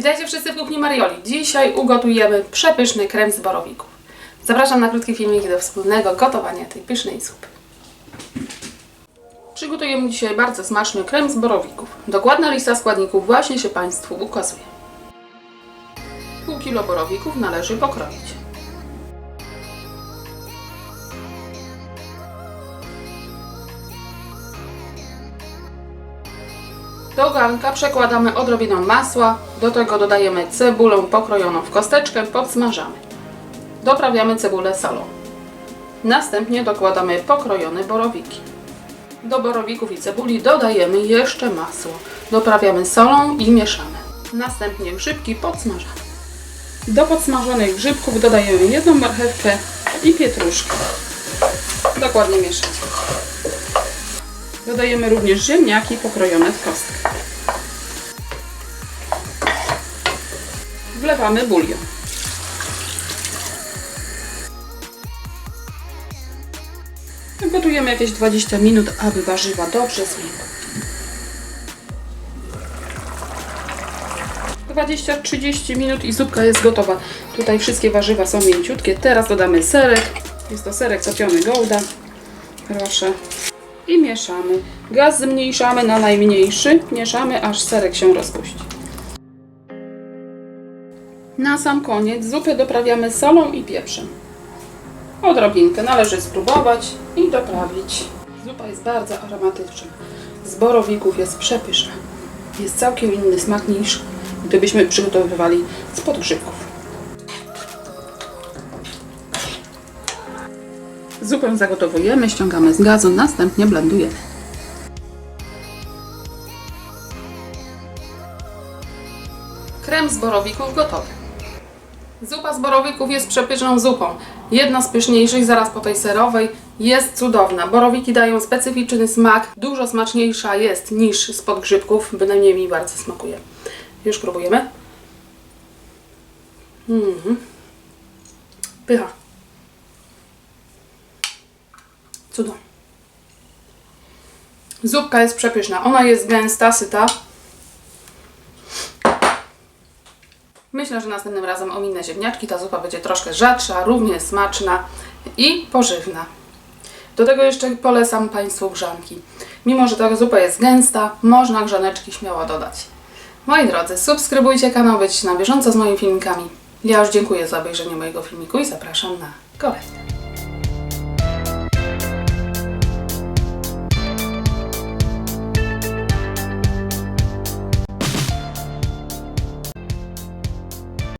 Witajcie wszyscy w kuchni Marioli. Dzisiaj ugotujemy przepyszny krem z borowików. Zapraszam na krótki filmik do wspólnego gotowania tej pysznej zupy. Przygotujemy dzisiaj bardzo smaczny krem z borowików. Dokładna lista składników właśnie się Państwu ukazuje. Pół kilo borowików należy pokroić. Do garnka przekładamy odrobinę masła, do tego dodajemy cebulę pokrojoną w kosteczkę, podsmażamy. Doprawiamy cebulę solą. Następnie dokładamy pokrojone borowiki. Do borowików i cebuli dodajemy jeszcze masło. Doprawiamy solą i mieszamy. Następnie grzybki podsmażamy. Do podsmażonych grzybków dodajemy jedną marchewkę i pietruszkę. Dokładnie mieszamy. Dodajemy również ziemniaki pokrojone w kostkę. Wlewamy bulion. Gotujemy jakieś 20 minut, aby warzywa dobrze zmiękły. 20-30 minut i zupka jest gotowa. Tutaj wszystkie warzywa są mięciutkie. Teraz dodamy serek. Jest to serek topiony Gouda. Proszę i mieszamy. Gaz zmniejszamy na najmniejszy, mieszamy aż serek się rozpuści. Na sam koniec zupę doprawiamy solą i pieprzem. Odrobinkę należy spróbować i doprawić. Zupa jest bardzo aromatyczna. Z borowików jest przepyszna. Jest całkiem inny smak niż gdybyśmy przygotowywali z podgrzybków. Zupę zagotowujemy, ściągamy z gazu, następnie blendujemy. Krem z borowików gotowy. Zupa z borowików jest przepyszną zupą. Jedna z pyszniejszych, zaraz po tej serowej, jest cudowna. Borowiki dają specyficzny smak, dużo smaczniejsza jest niż z podgrzybków, bynajmniej mi bardzo smakuje. Już próbujemy. Mhm. Pycha. Cudo. Zupka jest przepyszna. Ona jest gęsta, syta. Myślę, że następnym razem ominę ziemniaczki. Ta zupa będzie troszkę rzadsza, równie smaczna i pożywna. Do tego jeszcze polecam Państwu grzanki. Mimo, że ta zupa jest gęsta, można grzaneczki śmiało dodać. Moi drodzy, subskrybujcie kanał, być na bieżąco z moimi filmikami. Ja już dziękuję za obejrzenie mojego filmiku i zapraszam na kolejny.